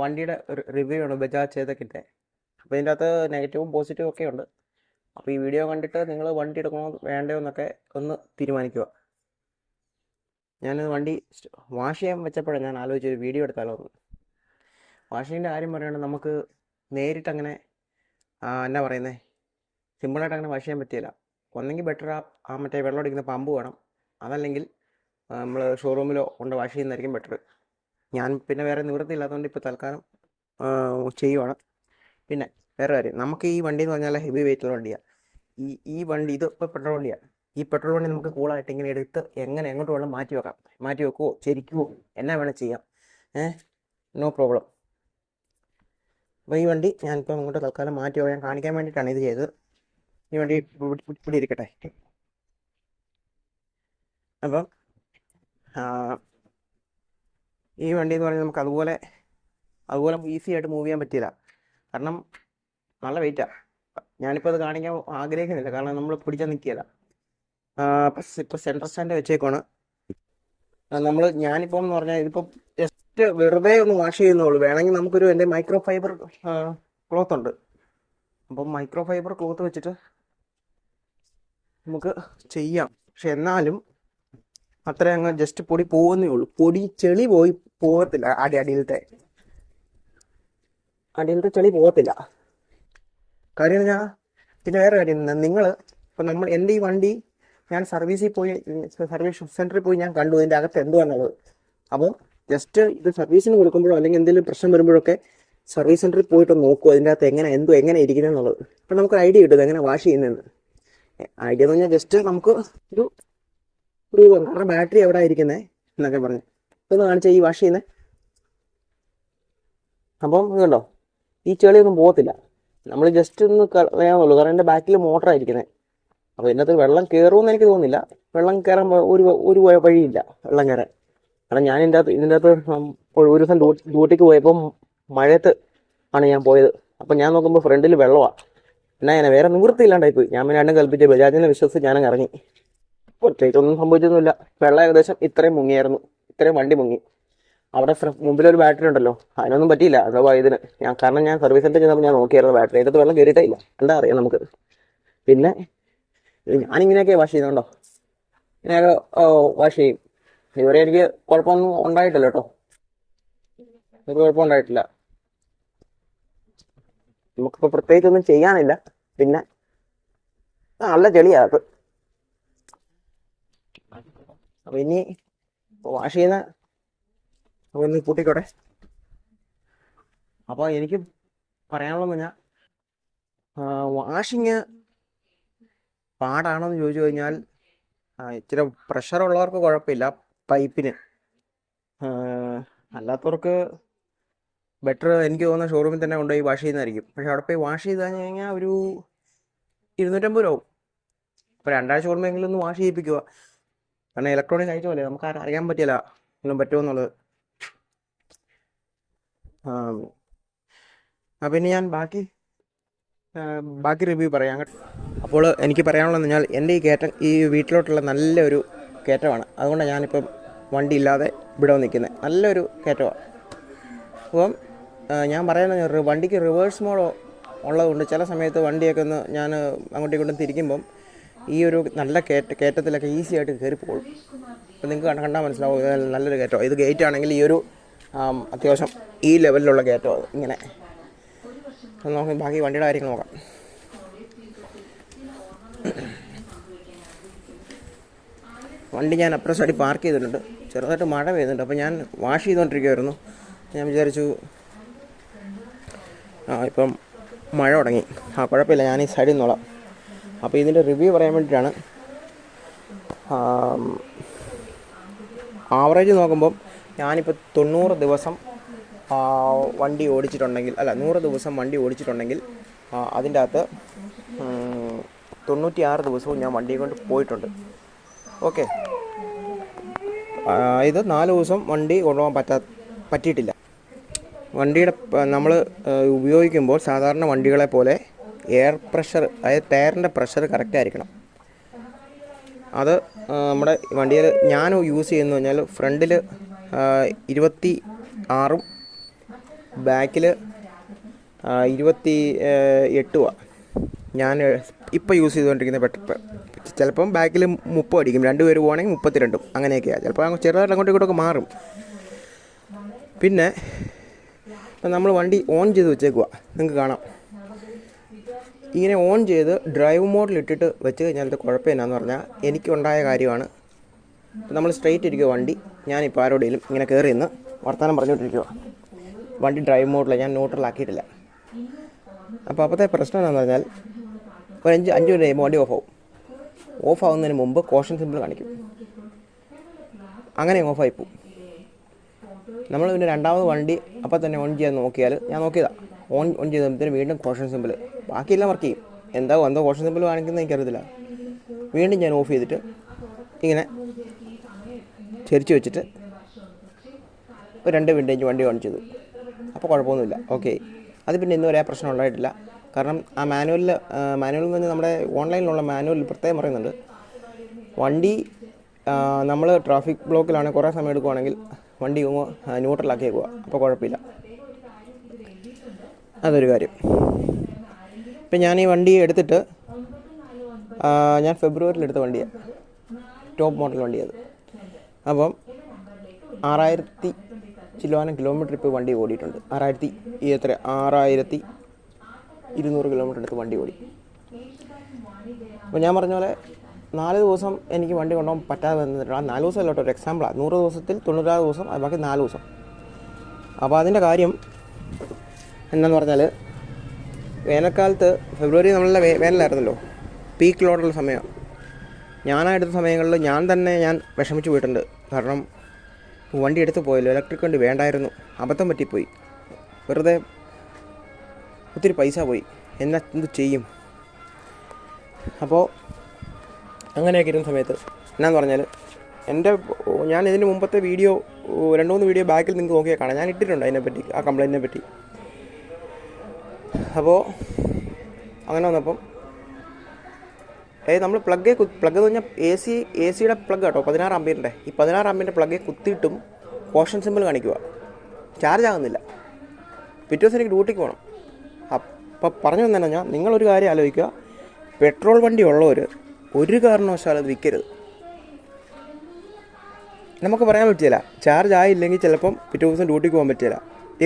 വണ്ടിയുടെ റിവ്യൂ ആണ് ബജാജ് ചേതക്കിന്റെ അപ്പോൾ ഇതിന്റെ അകത്ത് നെഗറ്റീവും പോസിറ്റീവും ഒക്കെ ഉണ്ട്. അപ്പോൾ ഈ വീഡിയോ കണ്ടിട്ട് നിങ്ങൾ വണ്ടി എടുക്കണോ വേണ്ടയോ എന്നൊക്കെ ഒന്ന് തീരുമാനിക്കുക. ഞാൻ വണ്ടി വാഷ് ചെയ്യാൻ വെച്ചപ്പോഴാണ് ഞാൻ ആലോചിച്ച് ഒരു വീഡിയോ എടുത്താലോ എന്ന്. വാഷിങ്ങിന്റെ കാര്യം പറയുകയാണെങ്കിൽ നമുക്ക് നേരിട്ട് അങ്ങനെ ആ, എന്നാ പറയുന്നത് സിമ്പിളായിട്ട് അങ്ങനെ വാഷ് ചെയ്യാൻ പറ്റിയില്ല. ഒന്നെങ്കിൽ ബെറ്റർ ആ ആ മറ്റേ വെള്ളം അടിക്കുന്ന പമ്പ് വേണം. അതല്ലെങ്കിൽ നമ്മൾ ഷോറൂമിലോ കൊണ്ട് വാഷ് ചെയ്യുന്നതായിരിക്കും ബെറ്റർ ഞാൻ പിന്നെ വേറെ നിവൃത്തിയില്ലാത്തതുകൊണ്ട് ഇപ്പോൾ തൽക്കാലം ചെയ്യുവാണ്. പിന്നെ വേറെ കാര്യം നമുക്ക് ഈ വണ്ടി എന്ന് പറഞ്ഞാൽ ഹെവി വെയിറ്റുള്ള വണ്ടിയാണ് ഈ ഈ വണ്ടി ഇത് ഇപ്പോൾ പെട്രോൾ വണ്ടിയാണ് ഈ പെട്രോൾ വണ്ടി നമുക്ക് കൂളായിട്ട് ഇങ്ങനെ എടുത്ത് എങ്ങനെ എങ്ങോട്ട് വേണം മാറ്റി വെക്കാം. മാറ്റി വെക്കുവോ ചെരിക്കുവോ എന്നാ വേണം ചെയ്യാം. ഏ നോ പ്രോബ്ലം അപ്പോൾ ഈ വണ്ടി ഞാനിപ്പോൾ അങ്ങോട്ട് തൽക്കാലം മാറ്റി പോയാൽ കാണിക്കാൻ വേണ്ടിയിട്ടാണ് ഇത് ചെയ്തത്. ഈ വണ്ടി ഇവിടെ ഇരിക്കട്ടെ. അപ്പം ഈ വണ്ടി എന്ന് പറഞ്ഞാൽ നമുക്ക് അതുപോലെ അതുപോലെ ഈസി ആയിട്ട് മൂവ് ചെയ്യാൻ പറ്റില്ല കാരണം നല്ല വെയിറ്റാണ് ഞാനിപ്പോൾ അത് കാണിക്കാൻ ആഗ്രഹിക്കുന്നില്ല. കാരണം നമ്മൾ പിടിച്ചാൽ നിൽക്കില്ല ഇപ്പോൾ സെൻട്രൽ സ്റ്റാൻഡ് വെച്ചേക്കാണ് നമ്മൾ ഞാനിപ്പോൾ എന്ന് പറഞ്ഞാൽ ഇതിപ്പോൾ ജസ്റ്റ് വെറുതെ ഒന്ന് വാഷ് ചെയ്യുന്നുള്ളൂ വേണമെങ്കിൽ നമുക്കൊരു എന്റെ മൈക്രോ ഫൈബർ ക്ലോത്ത് ഉണ്ട്. അപ്പം മൈക്രോ ഫൈബർ ക്ലോത്ത് വെച്ചിട്ട് നമുക്ക് ചെയ്യാം. പക്ഷെ എന്നാലും അത്ര അങ്ങ് ജസ്റ്റ് പൊടി പോകുന്നേ ഉള്ളൂ. പൊടി ചെളി പോയി പോകത്തില്ല അടി അടിയിലത്തെ. അടിയിലത്തെ ചെളി പോകത്തില്ല. കാര്യം ഞാൻ പിന്നെ വേറെ കാര്യം നിങ്ങൾ ഇപ്പം നമ്മൾ എന്റെ ഈ വണ്ടി ഞാൻ സർവീസിൽ പോയി സർവീസ് സെന്ററിൽ പോയി ഞാൻ കണ്ടു ഇതിന്റെ അകത്ത് എന്തുവാണുള്ളത് അപ്പോൾ ജസ്റ്റ് ഇത് സർവീസിന് കൊടുക്കുമ്പോഴോ അല്ലെങ്കിൽ എന്തെങ്കിലും പ്രശ്നം വരുമ്പോഴൊക്കെ സർവീസ് സെന്ററിൽ പോയിട്ട് നോക്കുക അതിന്റെ അകത്ത് എങ്ങനെ എന്തോ എങ്ങനെ ഇരിക്കുന്നത് എന്നുള്ളത് അപ്പം നമുക്ക് ഐഡിയ കിട്ടും എങ്ങനെ വാഷ് ചെയ്യുന്നതെന്ന് ഐഡിയ എന്ന് പറഞ്ഞാൽ ജസ്റ്റ് നമുക്ക് ഒരു ഒരു കാരണം ബാറ്ററി എവിടെ ആയിരിക്കുന്നേ എന്നൊക്കെ പറഞ്ഞു. ഇതൊന്ന് കാണിച്ചാൽ ഈ വാഷ് ചെയ്യുന്നത് അപ്പം ഇതുണ്ടോ ഈ ചെളിയൊന്നും പോകത്തില്ല. നമ്മൾ ജസ്റ്റ് ഒന്ന് കളയാന്നുള്ളൂ കാരണം എന്റെ ബാക്കിൽ മോട്ടറായിരിക്കുന്നത് അപ്പോൾ ഇതിനകത്ത് വെള്ളം കയറുമെന്ന് എനിക്ക് തോന്നുന്നില്ല. വെള്ളം കയറാൻ ഒരു ഒരു വഴിയില്ല വെള്ളം കയറാൻ കാരണം ഞാൻ ഇതിന്റെ അകത്ത് ഇതിന്റെ അകത്ത് ഒരു ദിവസം ഡ്യൂട്ടിക്ക് പോയപ്പോൾ മഴയത്ത് ആണ് ഞാൻ പോയത്. അപ്പം ഞാൻ നോക്കുമ്പോൾ ഫ്രണ്ടിൽ വെള്ളമാണ് എന്നാ ഞാൻ വേറെ നിവൃത്തിയില്ലാണ്ടായി പോയി ഞാൻ പിന്നെ രണ്ടും കൽപ്പിച്ച് ബജാജിനെ വിശ്വസിച്ച് ഞാനങ്ങ് ഇറങ്ങി. പ്രത്യേകിച്ചൊന്നും സംഭവിച്ചൊന്നുമില്ല. വെള്ളം ഏകദേശം ഇത്രയും മുങ്ങിയായിരുന്നു. ഇത്രയും വണ്ടി മുങ്ങി. അവിടെ മുമ്പിലൊരു ബാറ്ററി ഉണ്ടല്ലോ. അതിനൊന്നും പറ്റിയില്ല. അഥവാ ഇതിന് ഞാൻ കാരണം ഞാൻ സർവീസ് സെന്റർ ചെന്നപ്പോൾ ഞാൻ നോക്കിയായിരുന്നു ബാറ്ററി. ഇതിനകത്ത് വെള്ളം കയറിയിട്ടേ ഇല്ല. എന്താ അറിയാം നമുക്ക്. പിന്നെ ഞാനിങ്ങനെയൊക്കെ വാഷ് ചെയ്യുന്നുണ്ടോ? ഇങ്ങനെയൊക്കെ വാഷ് ചെയ്യും. ഇതുവരെ എനിക്ക് കുഴപ്പമൊന്നും ഉണ്ടായിട്ടില്ല കേട്ടോ. ഒരു കുഴപ്പം ഉണ്ടായിട്ടില്ല. നമുക്കിപ്പോൾ പ്രത്യേകിച്ചൊന്നും ചെയ്യാനില്ല. പിന്നെ നല്ല ചെളിയാ അത്. അപ്പൊ ഇനി വാഷ് ചെയ്യുന്ന അപ്പൊ ഒന്ന് കൂട്ടിക്കോട്ടെ. അപ്പൊ എനിക്ക് പറയാനുള്ളതെന്ന് പറഞ്ഞാൽ വാഷിങ് പാടാണോ എന്ന് ചോദിച്ചു കഴിഞ്ഞാൽ ഇച്ചിരി പ്രഷർ ഉള്ളവർക്ക് കുഴപ്പമില്ല. പൈപ്പിന്. അല്ലാത്തവർക്ക് ബെറ്റർ എനിക്ക് തോന്നുന്ന ഷോറൂമിൽ തന്നെ കൊണ്ടുപോയി വാഷ് ചെയ്യുന്നതായിരിക്കും. പക്ഷെ അവിടെ പോയി വാഷ് ചെയ്ത് കഴിഞ്ഞ് കഴിഞ്ഞാൽ ഒരു ഇരുന്നൂറ്റമ്പത് രൂപ അപ്പോൾ രണ്ടാഴ്ച കൂടുമ്പോഴെങ്കിലും ഒന്ന് വാഷ് ചെയ്യിപ്പിക്കുക കാരണം ഇലക്ട്രോണിക് ഐറ്റം അല്ലേ? നമുക്ക് അറിയാൻ പറ്റില്ല. ഒന്നും പറ്റുമോ എന്നുള്ളത്. അപ്പം ഇനി ഞാൻ ബാക്കി ബാക്കി റിവ്യൂ പറയാം. അപ്പോൾ എനിക്ക് പറയാനുള്ളതെന്ന് പറഞ്ഞാൽ എന്റെ ഈ കയറ്റം ഈ വീട്ടിലോട്ടുള്ള നല്ലൊരു കയറ്റമാണ്. അതുകൊണ്ടാണ് ഞാനിപ്പം വണ്ടി ഇല്ലാതെ ഇവിടെ നിൽക്കുന്നത്. നല്ലൊരു കയറ്റമാണ്. അപ്പം ഞാൻ പറയുന്നത് വണ്ടിക്ക് റിവേഴ്സ് മോഡോ ഉള്ളതുകൊണ്ട് ചില സമയത്ത് വണ്ടിയൊക്കെ ഒന്ന് ഞാൻ അങ്ങോട്ടും ഇങ്ങോട്ടും തിരിക്കുമ്പം ഈ ഒരു നല്ല കയറ്റ കയറ്റത്തിലൊക്കെ ഈസി ആയിട്ട് കയറി പോകും. അപ്പോൾ നിങ്ങൾക്ക് കണ്ട കണ്ടാൽ മനസ്സിലാവും ഇത് നല്ലൊരു കയറ്റം ഇത് ഗേറ്റ് ആണെങ്കിൽ ഈ ഒരു അത്യാവശ്യം ഈ ലെവലിലുള്ള കയറ്റം ഇങ്ങനെ. നമുക്ക് ബാക്കി വണ്ടിയുടെ കാര്യങ്ങൾ നോക്കാം. വണ്ടി ഞാൻ അപ്പുറം സൈഡിൽ പാർക്ക് ചെയ്തിട്ടുണ്ട്. ചെറുതായിട്ട് മഴ പെയ്യുന്നുണ്ട്. അപ്പോൾ ഞാൻ വാഷ് ചെയ്തുകൊണ്ടിരിക്കുമായിരുന്നു ഞാൻ വിചാരിച്ചു ആ ഇപ്പം മഴ തുടങ്ങി. ആ കുഴപ്പമില്ല. ഞാൻ ഈ സൈഡിൽ നിന്നോളാം. അപ്പോൾ ഇതിന്റെ റിവ്യൂ പറയാൻ വേണ്ടിയിട്ടാണ്. ആവറേജ് നോക്കുമ്പം ഞാനിപ്പോൾ തൊണ്ണൂറ് ദിവസം വണ്ടി ഓടിച്ചിട്ടുണ്ടെങ്കിൽ അല്ല നൂറ് ദിവസം വണ്ടി ഓടിച്ചിട്ടുണ്ടെങ്കിൽ അതിന്റെ അകത്ത് തൊണ്ണൂറ്റിയാറ് ദിവസവും ഞാൻ വണ്ടിയെ കൊണ്ട് പോയിട്ടുണ്ട്. ഓക്കെ. ഇത് നാല് ദിവസം വണ്ടി കൊണ്ടുപോകാൻ പറ്റാ പറ്റിയിട്ടില്ല. വണ്ടിയുടെ നമ്മൾ ഉപയോഗിക്കുമ്പോൾ സാധാരണ വണ്ടികളെ പോലെ എയർ പ്രഷർ അതായത് ടയറിന്റെ പ്രഷർ കറക്റ്റ് ആയിരിക്കണം. അത് നമ്മുടെ വണ്ടിയിൽ ഞാൻ യൂസ് ചെയ്യുന്നു കഴിഞ്ഞാൽ ഫ്രണ്ടിൽ ഇരുപത്തി ആറും ബാക്കിൽ ഇരുപത്തി എട്ടുമാണ് എട്ട് ഞാൻ ഇപ്പോൾ യൂസ് ചെയ്തുകൊണ്ടിരിക്കുന്ന പെട്രോൾ ചിലപ്പം ബാക്കിൽ മുപ്പത് അടിക്കും. രണ്ട് പേര് പോകണമെങ്കിൽ മുപ്പത്തിരണ്ടും. അങ്ങനെയൊക്കെയാണ് ചിലപ്പോൾ ചെറുതായിട്ട് അങ്ങോട്ടും ഇങ്ങോട്ടൊക്കെ മാറും. പിന്നെ നമ്മൾ വണ്ടി ഓൺ ചെയ്ത് വെച്ചേക്കുക നിങ്ങൾക്ക് കാണാം. ഇങ്ങനെ ഓൺ ചെയ്ത് ഡ്രൈവ് മോഡിൽ ഇട്ടിട്ട് വെച്ച് കഴിഞ്ഞാലത്തെ കുഴപ്പം എന്നാന്ന് പറഞ്ഞാൽ എനിക്കുണ്ടായ കാര്യമാണ്. നമ്മൾ സ്ട്രെയിറ്റ് ഇരിക്കുക വണ്ടി. ഞാനിപ്പോൾ ആരോടെങ്കിലും ഇങ്ങനെ കയറി നിന്ന് വർത്തമാനം പറഞ്ഞുകൊണ്ടിരിക്കുക വണ്ടി ഡ്രൈവ് മോഡിൽ ഞാൻ ന്യൂട്രലാക്കിയിട്ടില്ല അപ്പോൾ അപ്പോഴത്തെ പ്രശ്നം എന്താണെന്ന് പറഞ്ഞാൽ ഒരു അഞ്ച് അഞ്ച് മിനിറ്റ് കഴിയുമ്പോൾ വണ്ടി ഓഫ് ആവും ഓഫ് ആവുന്നതിന് മുമ്പ് കോഷൻ സിമ്പിൾ കാണിക്കും. അങ്ങനെ ഓഫായി പോവും. നമ്മൾ പിന്നെ രണ്ടാമത് വണ്ടി അപ്പം തന്നെ ഓൺ ചെയ്യാൻ നോക്കിയാൽ ഞാൻ നോക്കിയതാണ് ഓൺ ഓൺ ചെയ്തപ്പോഴത്തേന് വീണ്ടും കോഷൻ സിമ്പിൾ ബാക്കിയെല്ലാം വർക്ക് ചെയ്യും. എന്താ എന്തോ കോഷൻ സിമ്പിൾ കാണിക്കുന്നത് എനിക്കറിയത്തില്ല. വീണ്ടും ഞാൻ ഓഫ് ചെയ്തിട്ട് ഇങ്ങനെ ചെരിച്ച് വെച്ചിട്ട് ഒരു രണ്ട് മിനിറ്റ് വണ്ടി ഓൺ ചെയ്തു അപ്പോൾ കുഴപ്പമൊന്നുമില്ല. ഓക്കെ അത് പിന്നെ ഇന്നും ഒരേ ആ പ്രശ്നം ഉണ്ടായിട്ടില്ല. കാരണം ആ മാനുവലിൽ മാനുവൽ എന്ന് നമ്മുടെ ഓൺലൈനിലുള്ള മാനുവലിൽ പ്രത്യേകം പറയുന്നുണ്ട്. വണ്ടി നമ്മൾ ട്രാഫിക് ബ്ലോക്കിലാണ് കുറേ സമയം എടുക്കുവാണെങ്കിൽ വണ്ടി ന്യൂട്രലാക്കിയേക്കുക അപ്പോൾ കുഴപ്പമില്ല. അതൊരു കാര്യം. ഇപ്പം ഞാൻ ഈ വണ്ടി എടുത്തിട്ട് ഞാൻ ഫെബ്രുവരിയിൽ എടുത്ത വണ്ടിയാണ് ടോപ്പ് മോഡൽ വണ്ടിയത്. അപ്പം ആറായിരത്തി ചില്ലുവാനം കിലോമീറ്റർ ഇപ്പോൾ വണ്ടി ഓടിയിട്ടുണ്ട്. ആറായിരത്തി എത്ര? ആറായിരത്തി ഇരുന്നൂറ് കിലോമീറ്റർ എടുത്ത് വണ്ടി ഓടി. അപ്പോൾ ഞാൻ പറഞ്ഞ പോലെ നാല് ദിവസം എനിക്ക് വണ്ടി കൊണ്ടുപോകാൻ പറ്റാതെ വന്നിട്ടുണ്ട് ആ നാല് ദിവസം അല്ലോട്ടോ ഒരു എക്സാമ്പിളാണ് നൂറ് ദിവസത്തിൽ തൊണ്ണൂറ്റാറ് ദിവസം ബാക്കി നാല് ദിവസം. അപ്പോൾ അതിന്റെ കാര്യം എന്താന്ന് പറഞ്ഞാൽ വേനൽക്കാലത്ത് ഫെബ്രുവരി നമ്മളുടെ വേനലായിരുന്നല്ലോ. പീക്ക് ലോഡുള്ള സമയമാണ് ഞാനെടുത്ത സമയങ്ങളിൽ ഞാൻ തന്നെ ഞാൻ വിഷമിച്ച് പോയിട്ടുണ്ട്. കാരണം വണ്ടി എടുത്ത് പോയല്ലോ ഇലക്ട്രിക് വണ്ടി വേണ്ടായിരുന്നു. അബദ്ധം പറ്റിപ്പോയി. വെറുതെ ഒത്തിരി പൈസ പോയി. എന്നാ എന്ത് ചെയ്യും? അപ്പോൾ അങ്ങനെയൊക്കെ ഇരുന്ന സമയത്ത് എന്നാന്ന് പറഞ്ഞാൽ എന്റെ ഞാൻ ഇതിന് മുമ്പത്തെ വീഡിയോ രണ്ട് മൂന്ന് വീഡിയോ ബാക്കിൽ നിങ്ങൾക്ക് നോക്കിയാൽ കാണാം. ഞാൻ ഇട്ടിട്ടുണ്ട് അതിനെപ്പറ്റി ആ കംപ്ലൈന്റിനെ പറ്റി. അപ്പോൾ അങ്ങനെ വന്നപ്പം ഏ നമ്മൾ പ്ലഗ് പ്ലഗ് എന്ന് പറഞ്ഞാൽ എ സി എ സിയുടെ പ്ലഗ് കേട്ടോ പതിനാറ് അമ്പീറിന്റെ ഈ പതിനാറ് അമ്പീറിന്റെ പ്ലഗ് കുത്തിയിട്ടും കോഷൻ സിമ്പിൾ കാണിക്കുക. ചാർജ് ആകുന്നില്ല. പിറ്റേ ദിവസം എനിക്ക് ഡ്യൂട്ടിക്ക് പോകണം അപ്പം പറഞ്ഞു തന്നെ ഞാൻ നിങ്ങളൊരു കാര്യം ആലോചിക്കുക. പെട്രോൾ വണ്ടി ഉള്ളവർ ഒരു കാരണവശാലും അത് വിൽക്കരുത് നമുക്ക് പറയാൻ പറ്റില്ല. ചാർജ് ആയില്ലെങ്കിൽ ചിലപ്പം പിറ്റേ ദിവസം ഡ്യൂട്ടിക്ക് പോകാൻ പറ്റില്ല.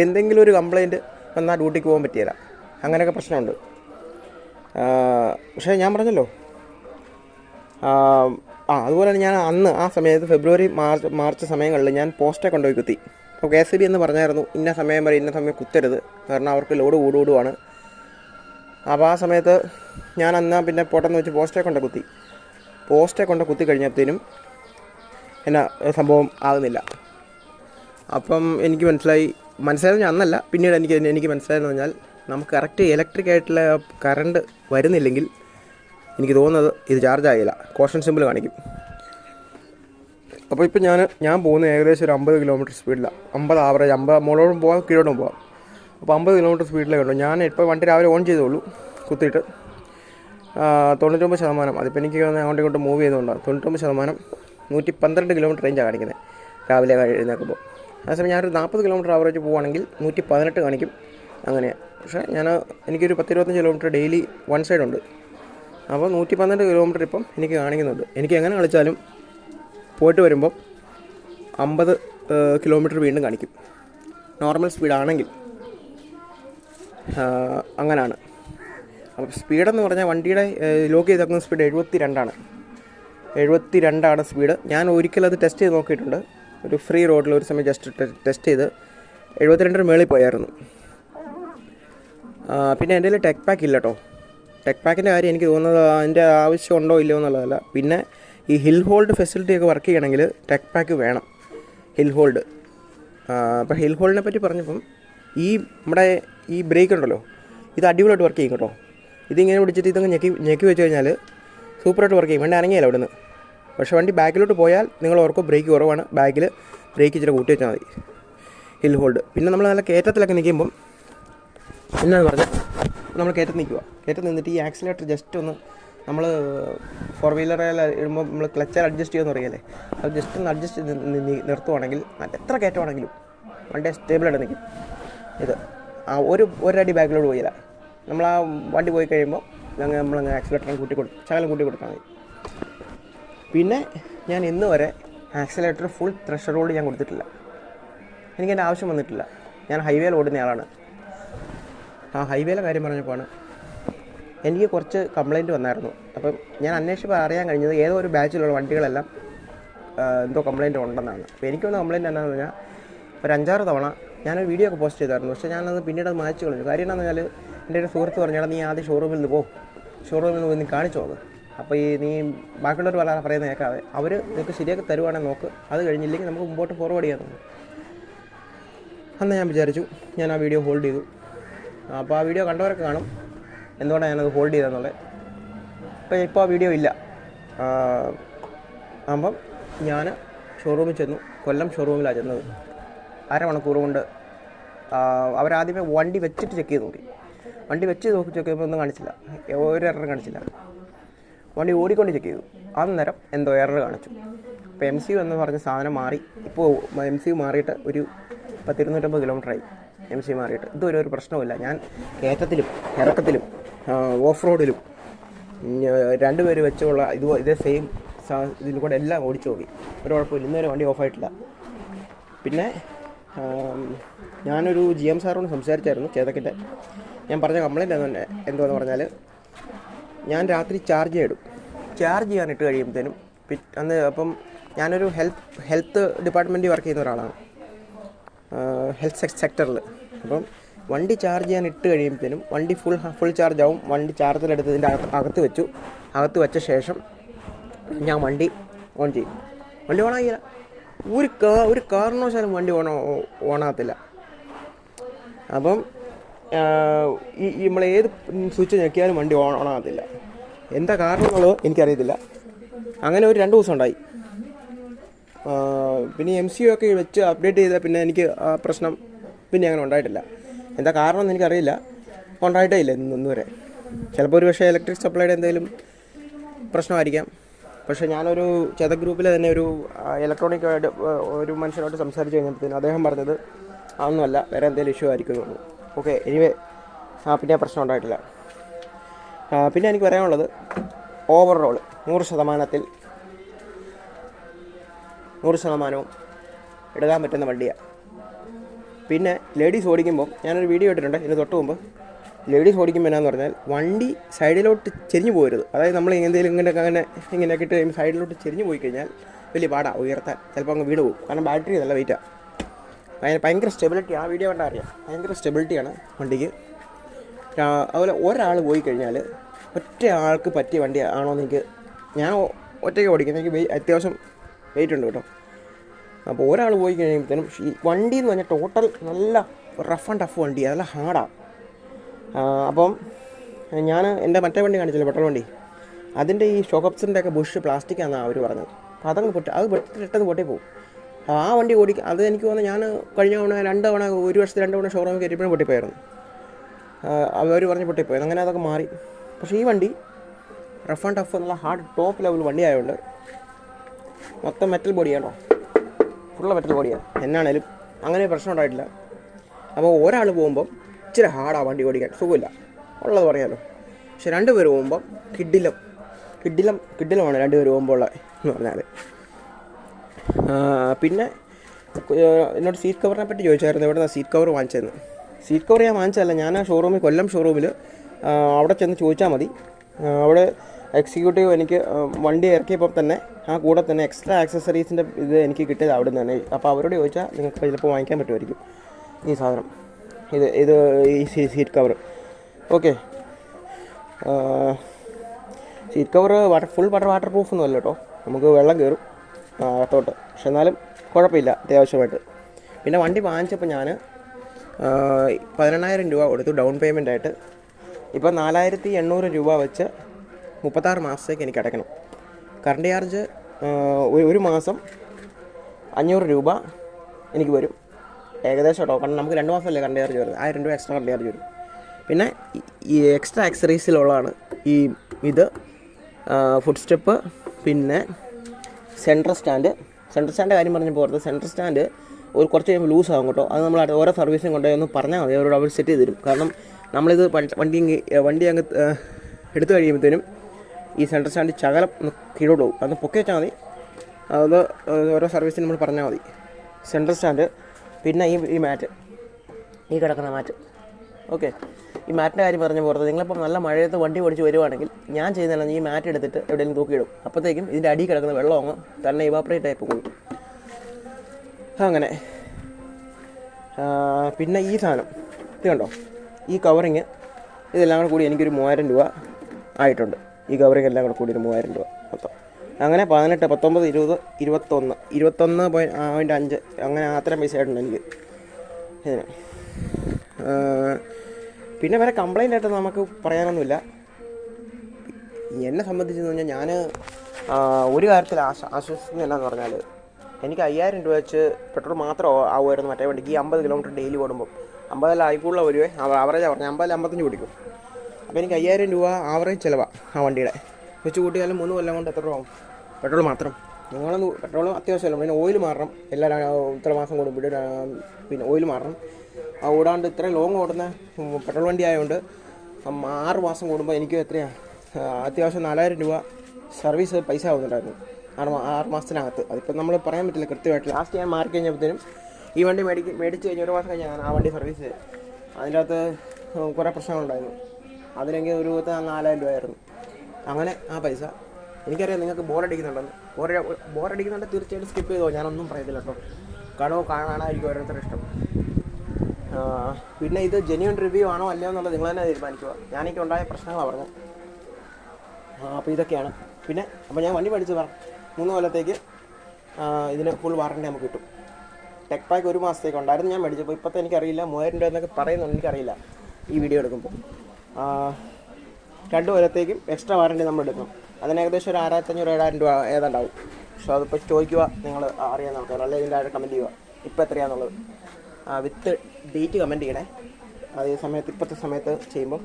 എന്തെങ്കിലും ഒരു കംപ്ലയിന്റ് വന്നാൽ ഡ്യൂട്ടിക്ക് പോകാൻ പറ്റില്ല. അങ്ങനെയൊക്കെ പ്രശ്നമുണ്ട്. പക്ഷേ ഞാൻ പറഞ്ഞല്ലോ. ആ അതുപോലെ തന്നെ ഞാൻ അന്ന് ആ സമയത്ത് ഫെബ്രുവരി മാർച്ച് മാർച്ച് സമയങ്ങളിൽ ഞാൻ പോസ്റ്റൊക്കെ കൊണ്ടുപോയി കുത്തി. അപ്പോൾ കെ എസ് ബി എന്ന് പറഞ്ഞായിരുന്നു ഇന്ന സമയം വരെ ഇന്ന സമയം കുത്തരുത്. കാരണം അവർക്ക് ലോഡ് കൂടുകൂടുവാണ് അപ്പോൾ ആ സമയത്ത് ഞാൻ അന്ന് പിന്നെ പോട്ടെന്ന് വെച്ച് പോസ്റ്റേ കൊണ്ട് കുത്തി. പോസ്റ്റേ കൊണ്ട് കുത്തി കഴിഞ്ഞപ്പോഴത്തേനും എന്നാ സംഭവം ആകുന്നില്ല. അപ്പം എനിക്ക് മനസ്സിലായി മനസ്സിലായത് ഞാൻ അന്നല്ല പിന്നീട് എനിക്ക് എനിക്ക് മനസ്സിലായെന്ന് പറഞ്ഞാൽ നമുക്ക് കറക്റ്റ് ഇലക്ട്രിക് ആയിട്ടുള്ള കറണ്ട് വരുന്നില്ലെങ്കിൽ എനിക്ക് തോന്നുന്നത് ഇത് ചാർജ് ആയില്ല. കോഷൻ സിമ്പിൾ കാണിക്കും. അപ്പോൾ ഇപ്പോൾ ഞാൻ ഞാൻ പോകുന്ന ഏകദേശം ഒരു അമ്പത് കിലോമീറ്റർ സ്പീഡിലാണ് അമ്പത് ആവറേജ് അമ്പത് മുകളോടും പോകാം കീഴോട്ടും പോകാം അപ്പോൾ അമ്പത് കിലോമീറ്റർ സ്പീഡിലേ ഉള്ളൂ. ഞാൻ ഇപ്പോൾ വണ്ടി രാവിലെ ഓൺ ചെയ്തോളൂ കുത്തിയിട്ട്. തൊണ്ണൂറ്റൊമ്പത് ശതമാനം അതിപ്പോൾ എനിക്ക് അങ്ങോട്ട് ഇങ്ങോട്ട് മൂവ് ചെയ്തുകൊണ്ടാണ് തൊണ്ണൂറ്റൊമ്പത് ശതമാനം നൂറ്റി പന്ത്രണ്ട് കിലോമീറ്റർ റേഞ്ചാണ് കാണിക്കുന്നത് രാവിലെ എഴുന്നേൽക്കുമ്പോൾ അതേസമയം ഞാനൊരു നാൽപ്പത് കിലോമീറ്റർ ആവറേജ് പോവുകയാണെങ്കിൽ നൂറ്റി പതിനെട്ട് കാണിക്കും അങ്ങനെയാണ് പക്ഷേ ഞാൻ എനിക്കൊരു പത്തിരുപത്തഞ്ച് കിലോമീറ്റർ ഡെയിലി വൺ സൈഡ് ഉണ്ട്. അപ്പോൾ നൂറ്റി പന്ത്രണ്ട് കിലോമീറ്റർ ഇപ്പം എനിക്ക് കാണിക്കുന്നുണ്ട്. എനിക്ക് എങ്ങനെ കളിച്ചാലും പോയിട്ട് വരുമ്പം അമ്പത് കിലോമീറ്റർ വീണ്ടും കാണിക്കും. നോർമൽ സ്പീഡാണെങ്കിൽ അങ്ങനെയാണ് അപ്പോൾ സ്പീഡെന്ന് പറഞ്ഞാൽ വണ്ടിയുടെ ലോക്ക് ചെയ്തേക്കുന്ന സ്പീഡ് എഴുപത്തി രണ്ടാണ് എഴുപത്തി രണ്ടാണ് സ്പീഡ് ഞാൻ ഒരിക്കലും അത് ടെസ്റ്റ് ചെയ്ത് നോക്കിയിട്ടുണ്ട്. ഒരു ഫ്രീ റോഡിൽ ഒരു സമയം ജസ്റ്റ് ടെസ്റ്റ് ചെയ്ത് എഴുപത്തിരണ്ടിന് മേളിൽ പോയായിരുന്നു. പിന്നെ എന്റെ കയ്യിൽ ടെക് പാക്ക് ഇല്ല കേട്ടോ ടെക് പാക്കിന്റെ കാര്യം എനിക്ക് തോന്നുന്നത് അതിന്റെ ആവശ്യം ഉണ്ടോ ഇല്ലയോ എന്നുള്ളതല്ല. പിന്നെ ഈ ഹിൽ ഹോൾഡ് ഫെസിലിറ്റി ഒക്കെ വർക്ക് ചെയ്യണമെങ്കിൽ ടെക് പാക്ക് വേണം. ഹിൽ ഹോൾഡ് അപ്പോൾ ഹിൽ ഹോൾഡിനെ പറ്റി പറഞ്ഞപ്പം ഈ നമ്മുടെ ഈ ബ്രേക്ക് ഉണ്ടല്ലോ ഇത് അടിപൊളിയായിട്ട് വർക്ക് ചെയ്യും കേട്ടോ. ഇതിങ്ങനെ പിടിച്ചിട്ട് ഇതങ്ങ് ഞെക്കി ഞെക്കി വെച്ച് കഴിഞ്ഞാൽ സൂപ്പറായിട്ട് വർക്ക് ചെയ്യും. വണ്ടി അനങ്ങിയല്ല അവിടുന്ന്. പക്ഷേ വണ്ടി ബാക്കിലോട്ട് പോയാൽ നിങ്ങൾ ഓർക്കും ബ്രേക്ക് കുറവാണ്. ബാക്കിൽ ബ്രേക്ക് ഇച്ചിരി കൂട്ടി വെച്ചാൽ മതി. ഹിൽ ഹോൾഡ് പിന്നെ നമ്മൾ നല്ല കയറ്റത്തിലൊക്കെ നിൽക്കുമ്പം എന്നാന്ന് പറഞ്ഞാൽ നമ്മൾ കയറ്റത്ത് നിൽക്കുക കയറ്റത്ത് നിന്നിട്ട് ഈ ആക്സിലേറ്റർ ജസ്റ്റ് ഒന്ന് നമ്മൾ ഫോർ വീലറിൽ ഇടുമ്പോൾ നമ്മൾ ക്ലച്ചർ അഡ്ജസ്റ്റ് ചെയ്യുമെന്ന് അറിയാലേ അത് ജസ്റ്റ് ഒന്ന് അഡ്ജസ്റ്റ് നിർത്തുവാണെങ്കിൽ എത്ര കയറ്റമാണെങ്കിലും വണ്ടി സ്റ്റേബിളായിട്ട് നിൽക്കും ഇത് ആ ഒരു ഒരടി ബാക്കിലോട് പോയില്ല. നമ്മൾ ആ വണ്ടി പോയി കഴിയുമ്പോൾ നമ്മൾ നമ്മളങ്ങ് ആക്സിലേറ്ററും കൂട്ടി കൊടുക്കും ശകലം കൂട്ടി കൊടുത്താൽ മതി. പിന്നെ ഞാൻ ഇന്ന് വരെ ആക്സിലേറ്റർ ഫുൾ ത്രഷറോട് ഞാൻ കൊടുത്തിട്ടില്ല. എനിക്ക് എന്റെ ആവശ്യം വന്നിട്ടില്ല. ഞാൻ ഹൈവേയിൽ ഓടുന്ന ആളാണ്. ആ ഹൈവേയിലെ കാര്യം പറഞ്ഞപ്പോഴാണ് എനിക്ക് കുറച്ച് കംപ്ലയിന്റ് വന്നായിരുന്നു. അപ്പം ഞാൻ അന്വേഷിച്ചപ്പോൾ അറിയാൻ കഴിഞ്ഞത് ഏതോ ഒരു ബാച്ചിലുള്ള വണ്ടികളെല്ലാം എന്തോ കംപ്ലയിന്റ് ഉണ്ടെന്നാണ്. അപ്പോൾ എനിക്ക് വന്ന കംപ്ലൈന്റ് എന്താണെന്ന് പറഞ്ഞാൽ ഒരു അഞ്ചാറ് തവണ ഞാനൊരു വീഡിയോ ഒക്കെ പോസ്റ്റ് ചെയ്തായിരുന്നു. പക്ഷേ ഞാനത് പിന്നീട് അത് മായ്ച്ചു കളഞ്ഞു. കാര്യം എന്താണെന്ന് വെച്ചാൽ എന്റെ ഒരു സുഹൃത്ത് പറഞ്ഞാൽ നീ ആദ്യം ഷോറൂമിൽ നിന്ന് പോകും ഷോറൂമിൽ നിന്ന് പോയി നീ കാണിച്ചു നോക്ക് അപ്പോൾ ഈ നീ ബാക്കിയുള്ളവർ വളരെ പറയുന്ന കേൾക്കാതെ അവർ നിനക്ക് ശരിയാക്കി തരുവാണെങ്കിൽ നോക്ക്. അത് കഴിഞ്ഞില്ലെങ്കിൽ നമുക്ക് മുമ്പോട്ട് ഫോർവേഡ് ചെയ്യാൻ തോന്നും. അന്ന് ഞാൻ വിചാരിച്ചു ഞാൻ ആ വീഡിയോ ഹോൾഡ് ചെയ്തു. അപ്പോൾ ആ വീഡിയോ കണ്ടവരൊക്കെ കാണും. എന്തുകൊണ്ടാണ് ഞാനത് ഹോൾഡ് ചെയ്തതെന്നുള്ളത്. അപ്പോൾ ഇപ്പോൾ ആ വീഡിയോ ഇല്ല. അപ്പം ഞാൻ ഷോറൂമിൽ ചെന്നു. കൊല്ലം ഷോറൂമിലാണ് ചെന്നത്. അരമണിക്കൂർ കൊണ്ട് അവരാദ്യമേ വണ്ടി വെച്ചിട്ട് ചെക്ക് ചെയ്ത് നോക്കി. വണ്ടി വെച്ച് നോക്കി ചെക്ക് ചെയ്യുമ്പോൾ ഒന്നും കാണിച്ചില്ല. ഒരു എറർ കാണിച്ചില്ല. വണ്ടി ഓടിക്കൊണ്ട് ചെക്ക് ചെയ്തു. അന്നേരം എന്തോ എറർ കാണിച്ചു. അപ്പോൾ എം സി യു എന്ന് പറഞ്ഞ സാധനം മാറി. ഇപ്പോൾ എം സി യു മാറിയിട്ട് ഒരു പത്തിരുന്നൂറ്റമ്പത് കിലോമീറ്ററായി എം സി മാറിയിട്ട്. ഇതുവരെ ഒരു പ്രശ്നവുമില്ല. ഞാൻ കയറ്റത്തിലും ഇറക്കത്തിലും ഓഫ് റോഡിലും രണ്ടുപേര് വെച്ചുള്ള ഇത് ഇതേ സെയിം ഇതിൽ കൂടെ എല്ലാം ഓടിച്ചു നോക്കി. ഒരു കുഴപ്പമില്ല. ഇന്നുവരെ വണ്ടി ഓഫ് ആയിട്ടില്ല. പിന്നെ ഞാനൊരു ജി എം സാറോട് സംസാരിച്ചായിരുന്നു ചേതക്കിന്റെ. ഞാൻ പറഞ്ഞ കംപ്ലയിന്റ് എന്ന് എന്തുവാന്ന് പറഞ്ഞാൽ ഞാൻ രാത്രി ചാർജ് ചെയ്തിടും ചാർജ് ചെയ്യാൻ ഇട്ട് കഴിയുമ്പോഴത്തേനും അന്ന് അപ്പം ഞാനൊരു ഹെൽത്ത് ഹെൽത്ത് ഡിപ്പാർട്ട്മെന്റിൽ വർക്ക് ചെയ്യുന്ന ഒരാളാണ്. ഹെൽത്ത് സെക്ടറിൽ. അപ്പം വണ്ടി ചാർജ് ചെയ്യാൻ ഇട്ട് കഴിയുമ്പോഴത്തേനും വണ്ടി ഫുൾ ഫുൾ ചാർജ് ആവും വണ്ടി ചാർജറിലെടുത്ത് ഇതിന്റെ അകത്ത് വെച്ചു. അകത്ത് വെച്ച ശേഷം ഞാൻ വണ്ടി ഓൺ ചെയ്യും. വണ്ടി ഓണാക്കില്ല ഒരു കാ ഒരു കാരണവശാലും വണ്ടി ഓൺ ഓണാകത്തില്ല. അപ്പം ഈ നമ്മൾ ഏത് സ്വിച്ച് ഞെക്കിയാലും വണ്ടി ഓൺ ഓണാകത്തില്ല. എന്താ കാരണം എനിക്കറിയത്തില്ല. അങ്ങനെ ഒരു രണ്ട് ദിവസം ഉണ്ടായി. പിന്നെ എം സി ഒക്കെ വെച്ച് അപ്ഡേറ്റ് ചെയ്താൽ പിന്നെ എനിക്ക് ആ പ്രശ്നം പിന്നെ അങ്ങനെ ഉണ്ടായിട്ടില്ല. എന്താ കാരണം എന്ന് എനിക്കറിയില്ല. ഉണ്ടായിട്ടേ ഇല്ല ഇന്ന് വരെ ചിലപ്പോൾ ഒരു പക്ഷേ ഇലക്ട്രിക് സപ്ലൈയുടെ എന്തെങ്കിലും പ്രശ്നമായിരിക്കാം. പക്ഷേ ഞാനൊരു ചെത ഗ്രൂപ്പിൽ തന്നെ ഒരു ഇലക്ട്രോണിക് ഒരു മനുഷ്യനോട് സംസാരിച്ച് കഴിഞ്ഞപ്പോഴത്തേനും അദ്ദേഹം പറഞ്ഞത് അതൊന്നുമല്ല വേറെ എന്തെങ്കിലും ഇഷ്യൂ ആയിരിക്കും ഓക്കെ എനിവേ ആ പിന്നെ പ്രശ്നം ഉണ്ടായിട്ടില്ല. പിന്നെ എനിക്ക് പറയാനുള്ളത് ഓവറോൾ നൂറ് ശതമാനത്തിൽ നൂറ് ശതമാനവും എടുക്കാൻ പറ്റുന്ന വണ്ടിയാണ് പിന്നെ ലേഡീസ് ഓടിക്കുമ്പോൾ ഞാനൊരു വീഡിയോ ഇട്ടിട്ടുണ്ട് ഇതിന് തൊട്ട് മുമ്പ്. ലേഡീസ് ഓടിക്കുമ്പോൾ എന്നാന്ന് പറഞ്ഞാൽ വണ്ടി സൈഡിലോട്ട് ചെരിഞ്ഞു പോരുത്. അതായത് നമ്മൾ എന്തെങ്കിലും ഇങ്ങനെ അങ്ങനെ ഇങ്ങനെയൊക്കെ ഇട്ട് കഴിയുമ്പോൾ സൈഡിലോട്ട് ചെരിഞ്ഞു പോയി കഴിഞ്ഞാൽ വലിയ പാടാണ് ഉയർത്താൻ. ചിലപ്പോൾ അങ്ങ് വീട് പോകും. കാരണം ബാറ്ററി നല്ല വെയിറ്റാണ് അതിന് ഭയങ്കര സ്റ്റെബിലിറ്റി ആ. വീഡിയോ കണ്ടാൽ അറിയാം. ഭയങ്കര സ്റ്റെബിലിറ്റിയാണ് വണ്ടിക്ക്. അതുപോലെ ഒരാൾ പോയി കഴിഞ്ഞാൽ ഒറ്റ ആൾക്ക് പറ്റിയ വണ്ടി ആണോ എന്ന് എനിക്ക് ഞാൻ ഒറ്റയ്ക്ക് ഓടിക്കുന്നത്. എനിക്ക് അത്യാവശ്യം വെയിറ്റ് ഉണ്ട് കേട്ടോ. അപ്പോൾ ഒരാൾ പോയി കഴിയുമ്പോഴത്തേനും ഈ വണ്ടി എന്ന് പറഞ്ഞാൽ ടോട്ടൽ നല്ല റഫ് ആൻഡ് ടഫ് വണ്ടി നല്ല ഹാർഡാണ് അപ്പം ഞാൻ എന്റെ മറ്റേ വണ്ടി കാണിച്ചില്ല പെട്രോൾ വണ്ടി? അതിന്റെ ഈ ഷോക്കപ്സിന്റെ ഒക്കെ ബുഷ് പ്ലാസ്റ്റിക് ആണെന്നാണ് അവർ പറഞ്ഞത്. അപ്പോൾ അതങ്ങ് പൊട്ടി അത് പെട്ടെന്ന് പൊട്ടി പോകും ആ വണ്ടി ഓടി അത് എനിക്ക് തോന്നുന്നു ഞാൻ കഴിഞ്ഞ തവണ രണ്ട് തവണ ഒരു വർഷത്തിൽ രണ്ട് തവണ ഷോറൂമിൽ കയറിയപ്പോഴും പൊട്ടിപ്പോയായിരുന്നു. അവർ പറഞ്ഞ് പൊട്ടിപ്പോയത് അങ്ങനെ അതൊക്കെ മാറി. പക്ഷേ ഈ വണ്ടി റഫ് ആൻഡ് ടഫ് എന്നുള്ള ഹാർഡ് ടോപ്പ് ലെവൽ വണ്ടി ആയതുകൊണ്ട് മൊത്തം മെറ്റൽ ബോഡിയാണോ ഫുള്ള് മെറ്റൽ ബോഡിയാണ് എന്നാണേലും അങ്ങനെ പ്രശ്നം ഉണ്ടായിട്ടില്ല. അപ്പോൾ ഒരാൾ പോകുമ്പം ഇച്ചിരി ഹാർഡാണ് വണ്ടി ഓടിക്കാൻ. സുഖമില്ല. ഉള്ളത് പറയാമല്ലോ പക്ഷെ രണ്ട് പേര് പോകുമ്പം കിഡിലം. കിഡിലം കിഡിലമാണ് രണ്ട് പേര് പോകുമ്പോൾ ഉള്ളത് എന്ന് പറഞ്ഞാൽ പിന്നെ എന്നോട് സീറ്റ് കവറിനെ പറ്റി ചോദിച്ചായിരുന്നു. ഇവിടെ നിന്ന് സീറ്റ് കവർ വാങ്ങിച്ചതെന്ന് സീറ്റ് കവർ ഞാൻ വാങ്ങിച്ചതല്ല. ഞാൻ ആ ഷോറൂമിൽ കൊല്ലം ഷോറൂമിൽ അവിടെ ചെന്ന് ചോദിച്ചാൽ മതി. അവിടെ എക്സിക്യൂട്ടീവ് എനിക്ക് വണ്ടി ഇറക്കിയപ്പോൾ തന്നെ ആ കൂടെ തന്നെ എക്സ്ട്രാ ആക്സസറീസിന്റെ ഇത് എനിക്ക് കിട്ടിയത് അവിടെ നിന്ന് തന്നെ അപ്പോൾ അവരോട് ചോദിച്ചാൽ നിങ്ങൾക്ക് ചിലപ്പോൾ വാങ്ങിക്കാൻ പറ്റുമായിരിക്കും ഈ സാധനം. ഇത് ഇത് ഈ seat cover okay seat cover water full water waterproof അല്ല കേട്ടോ നമുക്ക് വെള്ളം കയറും അകത്തോട്ട്. പക്ഷെ എന്നാലും കുഴപ്പമില്ല അത്യാവശ്യമായിട്ട്. പിന്നെ വണ്ടി വാങ്ങിച്ചപ്പോൾ ഞാൻ പതിനെണ്ണായിരം രൂപ കൊടുത്തു ഡൗൺ പേയ്മെന്റ് ആയിട്ട്. ഇപ്പോൾ നാലായിരത്തി എണ്ണൂറ് രൂപ വെച്ച് മുപ്പത്താറ് മാസത്തേക്ക് എനിക്ക് അടയ്ക്കണം. കറണ്ട് ചാർജ് ഒരു- മാസം അഞ്ഞൂറ് രൂപ എനിക്ക് വരും. ഏകദേശം കേട്ടോ കാരണം നമുക്ക് രണ്ട് മാസമല്ലേ കറണ്ട് ചാർജ് വരുന്നത്. ആയിരം രൂപ എക്സ്ട്രാ കറണ്ട് ചാർജ് വരും. പിന്നെ ഈ- എക്സ്ട്രാ ആക്സറീസിലുള്ളതാണ് ഈ ഇത് ഫുഡ് സ്റ്റെപ്പ് പിന്നെ സെൻട്രൽ സ്റ്റാൻഡ് സെൻട്രൽ സ്റ്റാൻഡ് കാര്യം പറഞ്ഞപ്പോൾ പോകരുത് സെൻട്രൽ സ്റ്റാൻഡ് ഒരു കുറച്ച് കഴിയുമ്പോൾ ലൂസ് ആകും കേട്ടോ. അത് നമ്മൾ ഓരോ സർവീസും കൊണ്ടുപോയി ഒന്ന് പറഞ്ഞാൽ മതി. അവരോട് അവർ സെറ്റ് ചെയ്ത് തരും. കാരണം നമ്മളിത് വണ്ടി വണ്ടി അങ്ങ് എടുത്തു കഴിയുമ്പോഴത്തേനും ഈ സെൻട്രൽ സ്റ്റാൻഡ് ചകലം ഒന്ന് കീഴോട്ട് പോകും. അതൊന്ന് പൊക്കി വെച്ചാൽ മതി. അത് ഓരോ സർവീസിന് നമ്മൾ പറഞ്ഞാൽ മതി. സെൻട്രൽ സ്റ്റാൻഡ് പിന്നെ ഈ ഈ മാറ്റ് ഈ കിടക്കുന്ന മാറ്റ് ഓക്കെ ഈ മാറ്റിന്റെ കാര്യം പറഞ്ഞ പുറത്ത് നിങ്ങളിപ്പോൾ നല്ല മഴയത്ത് വണ്ടി ഓടിച്ച് വരുവാണെങ്കിൽ ഞാൻ ചെയ്യുന്നതാണെങ്കിൽ ഈ മാറ്റ് എടുത്തിട്ട് എവിടെയെങ്കിലും തൂക്കിയിടും. അപ്പോഴത്തേക്കും ഇതിന്റെ അടിയിൽ കിടക്കുന്ന വെള്ളം അങ്ങ് തന്നെ ഇവാപ്രേറ്റ് ആയി പോകും. അങ്ങനെ. പിന്നെ ഈ സാധനം. ഇത് കണ്ടോ? ഈ കവറിങ് ഇതെല്ലാം കൂടി എനിക്കൊരു മൂവായിരം രൂപ ആയിട്ടുണ്ട്. ഈ കവറിങ് എല്ലാം കൂടെ കൂടി ഒരു മൂവായിരം രൂപ മൊത്തം. അങ്ങനെ പതിനെട്ട് പത്തൊമ്പത് ഇരുപത് ഇരുപത്തൊന്ന് ഇരുപത്തൊന്ന് പോയിന്റ് അഞ്ച്. അങ്ങനെ അത്രയും പൈസ ആയിട്ടുണ്ട് എനിക്ക്. ഇതിന്. പിന്നെ വേറെ കംപ്ലൈന്റ് ആയിട്ട് നമുക്ക് പറയാനൊന്നുമില്ല. എന്നെ സംബന്ധിച്ചെന്ന് പറഞ്ഞാൽ ഞാൻ ഒരു കാര്യത്തിൽ ആശ ആശ്വസിക്കുന്ന എന്നാന്ന് പറഞ്ഞാൽ എനിക്ക് അയ്യായിരം രൂപ വെച്ച് പെട്രോൾ മാത്രം ആവുമായിരുന്നു. മറ്റേ വണ്ടിക്ക് ഈ അമ്പത് കിലോമീറ്റർ ഡെയിലി ഓടുമ്പോൾ അമ്പതിൽ ആയിക്കൂടുള്ള വരുവേ? അവരെ പറഞ്ഞാൽ അമ്പതിൽ അമ്പത്തഞ്ച് പിടിക്കും. അപ്പോൾ എനിക്ക് അയ്യായിരം രൂപ ആവറേജ് ചിലവാണ് ആ വണ്ടിയുടെ. വെച്ച് കൂട്ടിയാലും മൂന്ന് കൊല്ലം കൊണ്ട് എത്ര രൂപ പെട്രോൾ മാത്രം. നിങ്ങളൊന്ന് പെട്രോൾ അത്യാവശ്യമല്ല പിന്നെ ഓയിൽ മാറണം. എല്ലാ ഇത്ര മാസം കൂടുമ്പോൾ ഒരു ര- പിന്നെ ഓയിൽ മാറണം. ആ ഓടാണ്ട് ഇത്രയും ലോങ് ഓടുന്ന പെട്രോൾ വണ്ടി ആയതുകൊണ്ട് ആറ് മാസം കൂടുമ്പോൾ എനിക്ക് എത്രയാണ് അത്യാവശ്യം നാലായിരം രൂപ സർവീസ് പൈസ ആവുന്നുണ്ടായിരുന്നു. ആറ് ആറ് മാസത്തിനകത്ത്. അതിപ്പോൾ നമ്മൾ പറയാൻ പറ്റില്ല കൃത്യമായിട്ട് ലാസ്റ്റ് ഞാൻ മാറി കഴിഞ്ഞപ്പോഴത്തേനും ഈ വണ്ടി മേടിക്ക് മേടിച്ച് കഴിഞ്ഞ ഒരു മാസം കഴിഞ്ഞാൽ ആ വണ്ടി സർവീസ് അതിന്റെ അകത്ത് കുറേ പ്രശ്നങ്ങളുണ്ടായിരുന്നു. അതിനെങ്കിൽ ഒരു നാലായിരം രൂപയായിരുന്നു. അങ്ങനെ ആ പൈസ എനിക്കറിയാം നിങ്ങൾക്ക് ബോറടിക്കുന്നുണ്ടെന്ന് ബോർ ബോറടിക്കുന്നുണ്ടെങ്കിൽ തീർച്ചയായിട്ടും സ്കിപ്പ് ചെയ്തോ? ഞാനൊന്നും പറയത്തില്ല കേട്ടോ. കാണോ കാണാനായിരിക്കും ഓരോരുത്തരുടെ ഇഷ്ടം. പിന്നെ ഇത് ജെന്യൂൻ റിവ്യൂ ആണോ അല്ലയോ എന്നുള്ളത് നിങ്ങൾ തന്നെ തീരുമാനിക്കുക. ഞാനെനിക്ക് ഉണ്ടായ പ്രശ്നങ്ങളാണ് പറഞ്ഞത്. അപ്പോൾ ഇതൊക്കെയാണ്. പിന്നെ അപ്പോൾ ഞാൻ വണ്ടി പഠിച്ചു പറ മൂന്ന് കൊല്ലത്തേക്ക് ഇതിന് ഫുൾ വാറണ്ടി നമുക്ക് കിട്ടും. ടെക് പാക്ക് ഒരു മാസത്തേക്ക് ഉണ്ടായിരുന്നു. ഞാൻ മേടിച്ചപ്പോൾ ഇപ്പോഴത്തെ എനിക്കറിയില്ല. മൂവായിരം രൂപ എന്നൊക്കെ പറയുന്നുണ്ട്. എനിക്കറിയില്ല. ഈ വീഡിയോ എടുക്കുമ്പോൾ രണ്ട് കൊല്ലത്തേക്കും എക്സ്ട്രാ വാറണ്ടി നമ്മൾ എടുക്കും. അതിന് ഏകദേശം ഒരു ആയിരത്തഞ്ഞൂറ് ഏഴായിരം രൂപ ഏതാണ്ടാവും. പക്ഷേ അതിപ്പോൾ ചോദിക്കുക നിങ്ങൾ അറിയാൻ നോക്കുക അല്ലെങ്കിൽ ഇതിന്റെ ആയിട്ട് കമന്റ് ചെയ്യുക. ഇപ്പോൾ എത്രയാണെന്നുള്ളത് വിത്ത് ഡേറ്റ് കമന്റ് ചെയ്യണേ. അതേ സമയത്ത് ഇപ്പോഴത്തെ സമയത്ത് ചെയ്യുമ്പോൾ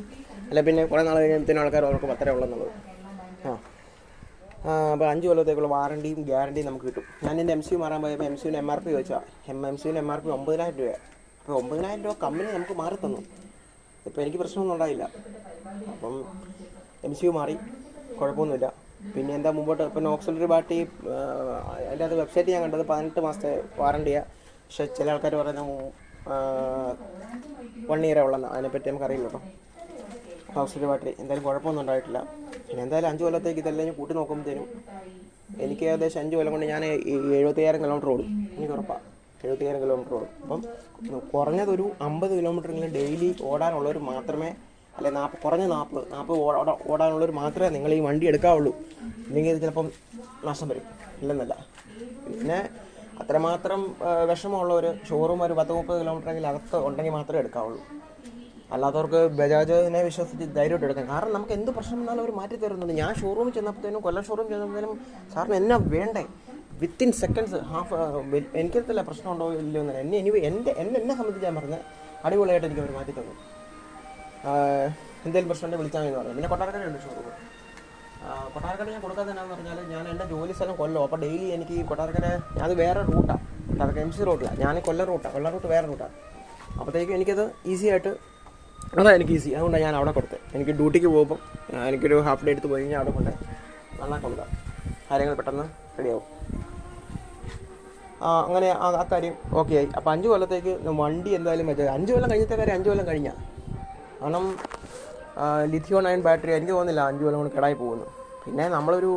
അല്ല പിന്നെ കുറേ നാൾ കഴിയുമ്പോഴത്തേനും ആൾക്കാർ അവർക്ക് അത്രേ ഉള്ളെന്നുള്ളത് ആ. അപ്പോൾ അഞ്ച് കൊല്ലത്തേക്കുള്ള വാറണ്ടിയും ഗ്യാരണ്ടിയും നമുക്ക് കിട്ടും. ഞാൻ എന്റെ എം സി മാറാൻ പോയപ്പോൾ എം സിന് എം ആർ പി ചോദിച്ചാൽ എം എം സിന് എം ആർ പി ഒമ്പതിനായിരം രൂപയാണ് അപ്പോൾ ഒമ്പതിനായിരം രൂപ കമ്പനി നമുക്ക് മാറി തന്നു ഇപ്പോൾ എനിക്ക് പ്രശ്നമൊന്നും ഉണ്ടായില്ല. അപ്പം എം സി യു മാറി. കുഴപ്പമൊന്നുമില്ല. പിന്നെ എന്താ മുമ്പോട്ട്? ഇപ്പം ഓക്സിലറി ബാറ്റി അതിന്റെ അത് വെബ്സൈറ്റ് ഞാൻ കണ്ടത് പതിനെട്ട് മാസത്തെ വാറണ്ടിയാണ് പക്ഷെ ചില ആൾക്കാർ പറയുന്ന വൺ ഇയറേ ഉള്ളെന്ന്. അതിനെപ്പറ്റി നമുക്ക് കേട്ടോ. ഓക്സിജൻ ബാറ്ററി എന്തായാലും കുഴപ്പമൊന്നും ഉണ്ടായിട്ടില്ല. പിന്നെ എന്തായാലും അഞ്ച് കൊല്ലത്തേക്ക് ഇതെല്ലാം കൂട്ടി നോക്കുമ്പോഴത്തേനും എനിക്ക് ഏകദേശം അഞ്ച് കൊല്ലം കൊണ്ട് ഞാൻ എഴുപത്തിയായിരം കിലോമീറ്റർ ഓടും. എനിക്ക് ഉറപ്പാണ് എഴുപത്തിയായിരം കിലോമീറ്റർ ഓടും അപ്പം കുറഞ്ഞതൊരു അമ്പത് കിലോമീറ്ററെങ്കിലും ഡെയിലി ഓടാനുള്ളവർ മാത്രമേ അല്ലെ നാൽപ്പത് കുറഞ്ഞ നാൽപ്പത് നാൽപ്പത് ഓടാ ഓടാനുള്ളവർ മാത്രമേ നിങ്ങൾ ഈ വണ്ടി എടുക്കാവുള്ളൂ. ഇല്ലെങ്കിൽ ഇത് ചിലപ്പം നഷ്ടം വരും. ഇല്ലെന്നല്ല. പിന്നെ അത്രമാത്രം വിഷമമുള്ള വിഷമമുള്ളവർ ഷോറൂം ഒരു പത്ത് മുപ്പത് കിലോമീറ്ററെങ്കിലും അകത്ത് ഉണ്ടെങ്കിൽ മാത്രമേ എടുക്കാവുള്ളൂ. അല്ലാത്തവർക്ക് ബജാജിനെ വിശ്വസിച്ച് ധൈര്യമായിട്ട് എടുക്കാം. കാരണം നമുക്ക് എന്ത് പ്രശ്നം വന്നാലും അവർ മാറ്റി തരുന്നുണ്ട് ഞാൻ ഷോറൂമിൽ ചെന്നപ്പോഴത്തേനും കൊല്ലം ഷോറൂമിൽ ചെന്നപ്പോഴത്തേനും സാറിന് എന്നാ വേണ്ടേ? വിത്തിൻ സെക്കൻഡ്സ് ഹാഫ് എനിക്കറിയത്തില്ല പ്രശ്നമുണ്ടോ ഇല്ലയോ എന്ന് എന്നെ എനിവേ എന്റെ എന്നെ എന്നെ സംബന്ധിച്ച് ഞാൻ പറഞ്ഞത് അടിപൊളിയായിട്ട് എനിക്ക് അവർ മാറ്റി തന്നു. എന്തെങ്കിലും പ്രശ്നമുണ്ടെങ്കിൽ വിളിച്ചാൽ മതി എന്ന് പറഞ്ഞു. പിന്നെ കൊട്ടാരക്കരയുണ്ട് ഷോറൂം കൊട്ടാരക്കര ഞാൻ കൊടുക്കാൻ തന്നെ പറഞ്ഞാൽ ഞാൻ എന്റെ ജോലി സ്ഥലം കൊല്ലം. അപ്പോൾ ഡെയിലി എനിക്ക് കൊട്ടാരക്കര അത് വേറെ റൂട്ടാണ് കൊട്ടാരക്കര എം സി റോഡിലാണ് ഞാൻ കൊല്ലം റൂട്ടാണ് കൊല്ലം റൂട്ട് വേറെ റൂട്ടാണ് അപ്പോഴത്തേക്കും എനിക്കത് ഈസി ആയിട്ട് അതാണ് എനിക്ക് ഈസി അതുകൊണ്ടാണ് ഞാൻ അവിടെ കൊടുത്തത് എനിക്ക് ഡ്യൂട്ടിക്ക് പോകുമ്പോൾ എനിക്കൊരു ഹാഫ് ഡേ എടുത്ത് പോയി കഴിഞ്ഞാൽ അവിടെ കൊണ്ട് കൊടുക്കാം കാര്യങ്ങൾ പെട്ടെന്ന് റെഡിയാവും. അങ്ങനെ ആ കാര്യം ഓക്കെ ആയി. അപ്പോൾ അഞ്ച് കൊല്ലത്തേക്ക് വണ്ടി എന്തായാലും വെച്ചാൽ അഞ്ച് കൊല്ലം കഴിഞ്ഞത്തെ കാര്യം അഞ്ച് കൊല്ലം കഴിഞ്ഞാൽ കാരണം ലിഥിയോൺ അയൺ ബാറ്ററി എനിക്ക് തോന്നുന്നില്ല അഞ്ച് കൊല്ലം കൊണ്ട് കിടായി പോകുന്നു. പിന്നെ നമ്മളൊരു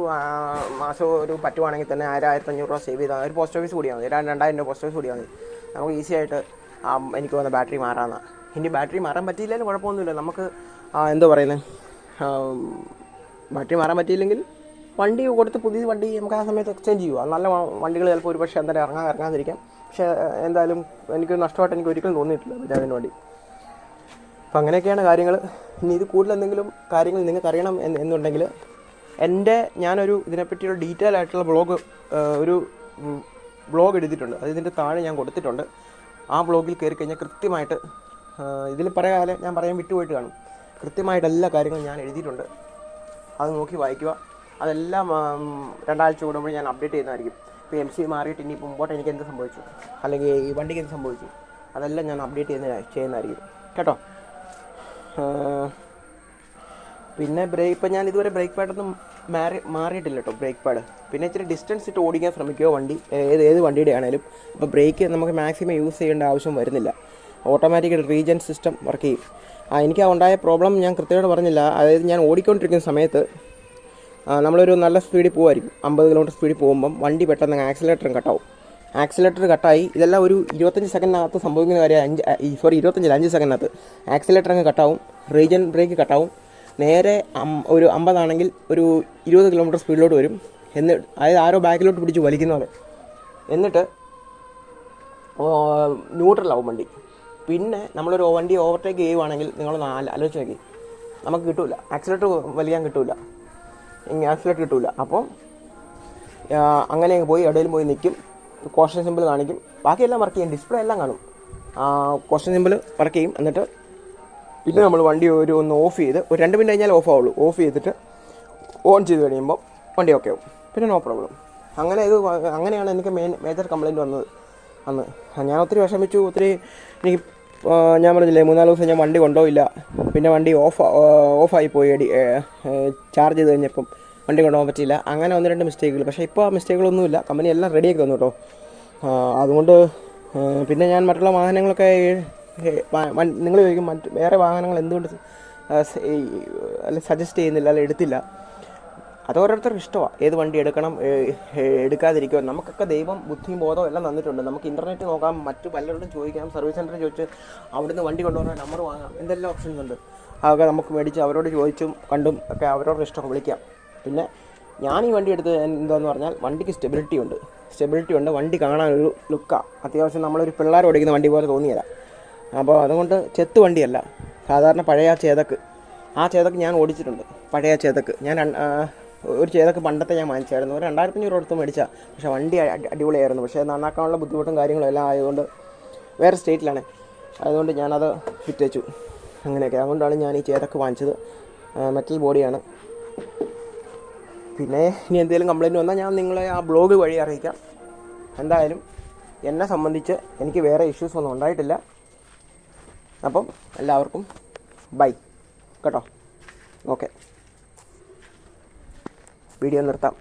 മാസം ഒരു പറ്റുവാണെങ്കിൽ തന്നെ ആയിരം ആയിരത്തഞ്ഞൂറ് രൂപ സേവ് ചെയ്താൽ ഒരു പോസ്റ്റ് ഓഫീസ് കൂടിയാൽ മതി. രണ്ടായിരം രൂപ പോസ്റ്റ് ഓഫീസ് കൂടിയാൽ മതി. നമുക്ക് ഈസി ആയിട്ട് എനിക്ക് വന്ന ബാറ്ററി മാറാമെന്നാണ് ഇനി ബാറ്ററി മാറാൻ പറ്റിയില്ലെങ്കിലും കുഴപ്പമൊന്നുമില്ല. നമുക്ക് എന്താ പറയുന്നത് ബാറ്ററി മാറാൻ പറ്റിയില്ലെങ്കിൽ വണ്ടി കൊടുത്ത് പുതിയ വണ്ടി നമുക്ക് ആ സമയത്ത് എക്സ്ചേഞ്ച് ചെയ്യുക. നല്ല വണ്ടികൾ ചിലപ്പോൾ ഒരു പക്ഷേ എന്തായാലും ഇറങ്ങാൻ ഇറങ്ങാതിരിക്കാം. പക്ഷേ എന്തായാലും എനിക്ക് നഷ്ടമായിട്ട് എനിക്ക് ഒരിക്കലും തോന്നിയിട്ടില്ല ബജാജിന്റെ വണ്ടി. അപ്പം അങ്ങനെയൊക്കെയാണ് കാര്യങ്ങൾ ഇനി ഇത് കൂടുതൽ എന്തെങ്കിലും കാര്യങ്ങൾ നിങ്ങൾക്ക് അറിയണം എന്ന് എന്നുണ്ടെങ്കിൽ എന്റെ ഞാനൊരു ഇതിനെപ്പറ്റിയുള്ള ഡീറ്റെയിൽ ആയിട്ടുള്ള ബ്ലോഗ് ഒരു ബ്ലോഗ് എഴുതിയിട്ടുണ്ട്. അത് ഇതിന്റെ താഴെ ഞാൻ കൊടുത്തിട്ടുണ്ട്. ആ ബ്ലോഗിൽ കയറി കഴിഞ്ഞാൽ കൃത്യമായിട്ട് ഇതിൽ പറയാതെ ഞാൻ പറയാൻ വിട്ടുപോയിട്ട് കാണും. കൃത്യമായിട്ട് എല്ലാ കാര്യങ്ങളും ഞാൻ എഴുതിയിട്ടുണ്ട്. അത് നോക്കി വായിക്കുക. അതെല്ലാം രണ്ടാഴ്ച കൂടുമ്പോൾ ഞാൻ അപ്ഡേറ്റ് ചെയ്യുന്നതായിരിക്കും. ഇപ്പോൾ എം സി മാറിയിട്ട് ഇനി മുമ്പോട്ട് എനിക്ക് എന്ത് സംഭവിച്ചു? അല്ലെങ്കിൽ ഈ വണ്ടിക്ക് എന്ത് സംഭവിച്ചു? അതെല്ലാം ഞാൻ അപ്ഡേറ്റ് ചെയ്യുന്ന ചെയ്യുന്നതായിരിക്കും. കേട്ടോ? പിന്നെ ബ്രേക്ക് ഇപ്പം ഞാൻ ഇതുവരെ ബ്രേക്ക് പാഡൊന്നും മാറി മാറിയിട്ടില്ല കേട്ടോ ബ്രേക്ക് പാഡ് പിന്നെ ഇച്ചിരി ഡിസ്റ്റൻസ് ഇട്ട് ഓടിക്കാൻ ശ്രമിക്കുക വണ്ടി? ഏത് ഏത് വണ്ടിയുടെ ആണേലും. ഇപ്പോൾ ബ്രേക്ക് നമുക്ക് മാക്സിമം യൂസ് ചെയ്യേണ്ട ആവശ്യം വരുന്നില്ല. ഓട്ടോമാറ്റിക് റീജൻ സിസ്റ്റം വർക്ക് ചെയ്യും. ആ എനിക്ക് ഉണ്ടായ പ്രോബ്ലം ഞാൻ കൃത്യമായിട്ട് പറഞ്ഞില്ല. അതായത് ഞാൻ ഓടിക്കൊണ്ടിരിക്കുന്ന സമയത്ത് നമ്മളൊരു നല്ല സ്പീഡിൽ പോകുമായിരിക്കും അമ്പത് കിലോമീറ്റർ സ്പീഡിൽ പോകുമ്പം വണ്ടി പെട്ടെന്ന് ആക്സിലേറ്ററും കട്ടാവും ആക്സിലേറ്റർ കട്ടായി ഇതെല്ലാം ഒരു ഇരുപത്തഞ്ച് സെക്കൻഡിനകത്ത് സംഭവിക്കുന്ന കാര്യം അഞ്ച് സോറി ഇരുപത്തഞ്ചല്ല അഞ്ച് സെക്കൻഡിനകത്ത് ആക്സിലേറ്റർ അങ്ങ് കട്ടാവും റീജൻ ബ്രേക്ക് കട്ടാവും നേരെ ഒരു അമ്പതാണെങ്കിൽ ഒരു ഇരുപത് കിലോമീറ്റർ സ്പീഡിലോട്ട് വരും. എന്നിട്ട് അതായത് ആരോ ബാക്കിലോട്ട് പിടിച്ച് വലിക്കുന്ന പോലെ. എന്നിട്ട് ന്യൂട്രലാവും വണ്ടി. പിന്നെ നമ്മളൊരു വണ്ടി ഓവർടേക്ക് ചെയ്യുവാണെങ്കിൽ നിങ്ങൾ നാല് ആലോചിച്ച് നോക്കി. നമുക്ക് കിട്ടില്ല ആക്സിലേറ്റർ വലിയാൻ കിട്ടൂല. ആക്സിലേറ്റർ കിട്ടൂല. അപ്പം അങ്ങനെ അങ്ങ് പോയി ഇടയിൽ പോയി നിൽക്കും ക്വസ്റ്റൻ സിമ്പിൾ കാണിക്കും. ബാക്കിയെല്ലാം വർക്ക് ചെയ്യും. ഡിസ്പ്ലേ എല്ലാം കാണും. ക്വസ്റ്റൻ സിമ്പിൾ വർക്ക് ചെയ്യും. എന്നിട്ട് പിന്നെ നമ്മൾ വണ്ടി ഒരു ഒന്ന് ഓഫ് ചെയ്ത് ഒരു രണ്ട് മിനിറ്റ് കഴിഞ്ഞാൽ ഓഫ് ആവുള്ളൂ. ഓഫ് ചെയ്തിട്ട് ഓൺ ചെയ്ത് കഴിയുമ്പോൾ വണ്ടി ഓക്കെ ആവും. പിന്നെ നോ പ്രോബ്ലം അങ്ങനെ ഇത് അങ്ങനെയാണ് എനിക്ക് മെയിൻ മേജർ കംപ്ലയിന്റ് വന്നത്. അന്ന്. ഞാൻ ഒത്തിരി വിഷമിച്ചു. ഒത്തിരി എനിക്ക് ഞാൻ പറഞ്ഞില്ലേ മൂന്നാൽ ദിവസം ഞാൻ വണ്ടി കൊണ്ടുപോയില്ല. പിന്നെ വണ്ടി ഓഫ് ഓഫായി പോയി അടി ചാർജ് ചെയ്ത് കഴിഞ്ഞപ്പം വണ്ടി കൊണ്ടുപോകാൻ പറ്റിയില്ല. അങ്ങനെ ഒന്ന് രണ്ട് മിസ്റ്റേക്കുകൾ പക്ഷേ ഇപ്പോൾ ആ മിസ്റ്റേക്കുകളൊന്നുമില്ല കമ്പനി എല്ലാം റെഡിയാക്കി തന്നു കേട്ടോ. അതുകൊണ്ട് പിന്നെ ഞാൻ മറ്റുള്ള വാഹനങ്ങളൊക്കെ നിങ്ങൾ ചോദിക്കും മറ്റ് വേറെ വാഹനങ്ങൾ എന്തുകൊണ്ട് അല്ല സജസ്റ്റ് ചെയ്യുന്നില്ല അല്ല എടുത്തില്ല. അത് ഓരോരുത്തർക്കും ഇഷ്ടമാണ് ഏത് വണ്ടി എടുക്കണം എടുക്കാതിരിക്കുക നമുക്കൊക്കെ ദൈവം ബുദ്ധിയും ബോധവും എല്ലാം തന്നിട്ടുണ്ട്. നമുക്ക് ഇന്റർനെറ്റ് നോക്കാം മറ്റു പലരോടും ചോദിക്കാം സർവീസ് സെന്ററിൽ ചോദിച്ച് അവിടുന്ന് വണ്ടി കൊണ്ടുവരാൻ നമ്പർ വാങ്ങാം എന്തെല്ലാം ഓപ്ഷൻസ് ഉണ്ട്. അതൊക്കെ നമുക്ക് മേടിച്ച് അവരോട് ചോദിച്ചും കണ്ടും ഒക്കെ അവരോട് ഇഷ്ടം വിളിക്കാം. പിന്നെ ഞാൻ ഈ വണ്ടി എടുത്ത് എന്താന്ന് പറഞ്ഞാൽ വണ്ടിക്ക് സ്റ്റെബിലിറ്റി ഉണ്ട്. സ്റ്റെബിലിറ്റി ഉണ്ട്. വണ്ടി കാണാൻ ഒരു ലുക്കാണ് അത്യാവശ്യം നമ്മളൊരു പിള്ളേർ ഓടിക്കുന്ന വണ്ടി പോലെ തോന്നിയില്ല അപ്പോൾ അതുകൊണ്ട് ചെത്ത് വണ്ടിയല്ല. സാധാരണ പഴയ ചേതക്ക്. ആ ചേതക്ക് ഞാൻ ഓടിച്ചിട്ടുണ്ട്. പഴയ ചേതക്ക്. ഞാൻ ഒരു ചെയ്തൊക്കെ പണ്ടത്തെ ഞാൻ വാങ്ങിച്ചായിരുന്നു. ഒരു രണ്ടായിരത്തി അഞ്ഞൂറ് അടുത്ത് മേടിച്ച. പക്ഷേ വണ്ടി അടി- അടിപൊളിയായിരുന്നു. പക്ഷേ നന്നാക്കാനുള്ള ബുദ്ധിമുട്ടും കാര്യങ്ങളും എല്ലാം ആയതുകൊണ്ട് വേറെ സ്റ്റേറ്റിലാണ്. അതുകൊണ്ട് ഞാനത് ഫിറ്റ് വെച്ചു. അങ്ങനെയൊക്കെ. അതുകൊണ്ടാണ് ഞാൻ ഈ ചേതൊക്കെ വാങ്ങിച്ചത്. മെറ്റൽ ബോഡിയാണ്. പിന്നെ ഇനി എന്തെങ്കിലും കംപ്ലയിന്റ് വന്നാൽ ഞാൻ നിങ്ങളെ ആ ബ്ലോഗ് വഴി അറിയിക്കാം. എന്തായാലും എന്നെ സംബന്ധിച്ച് എനിക്ക് വേറെ ഇഷ്യൂസ് ഒന്നും ഉണ്ടായിട്ടില്ല. അപ്പം എല്ലാവർക്കും ബൈ. കേട്ടോ? ഓക്കെ. വീഡിയോ നിർത്താം.